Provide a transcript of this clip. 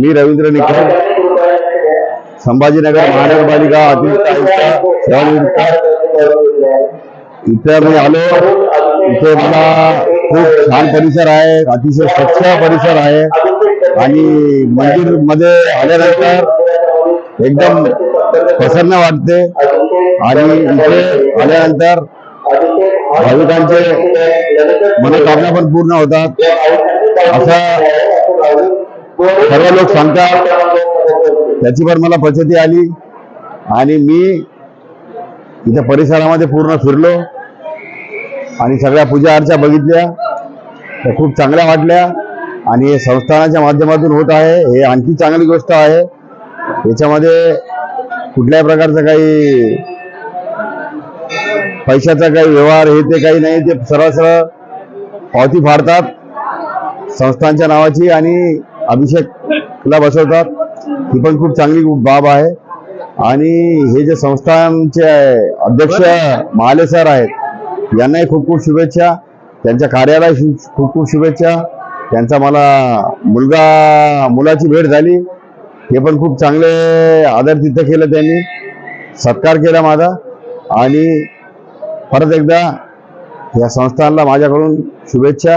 मी रवींद्र निकम संभाजीनगर महानगरपालिका अतिरिक्त आयुक्त इथे मी आलो. इथे मला खूप छान परिसर आहे अतिशय स्वच्छ परिसर आहे. आणि मंदिरमध्ये आल्यानंतर एकदम प्रसन्न वाटते. आणि इथे आल्यानंतर भाविकांचे मनोकामना पण पूर्ण होतात. असं सर्व लोक सांगतात त्याची पण मला प्रचिती आली आणि मी इथं परिसरामध्ये पूर्ण फिरलो आणि सगळ्या पूजा अर्चा बघितल्या. त्या खूप चांगल्या वाटल्या आणि हे संस्थानाच्या माध्यमातून होत आहे. हे आणखी चांगली गोष्ट आहे. याच्यामध्ये कुठल्याही प्रकारचं काही पैशाचा काही व्यवहार हे ते काही नाही ते सरळ सरळ पावती फाडतात संस्थांच्या नावाची आणि अभिषेकला बसवतात. ही पण खूप चांगली बाब आहे. आणि हे जे संस्थानचे अध्यक्ष महाले सर आहेत यांनाही खूप खूप शुभेच्छा. त्यांच्या कार्याला शु- खूप खूप शुभेच्छा. त्यांचा मला मुलगा मुलाची भेट झाली. हे पण खूप चांगले आदर तिथं केलं त्यांनी. सत्कार केला माझा. आणि परत एकदा या संस्थानला माझ्याकडून शुभेच्छा.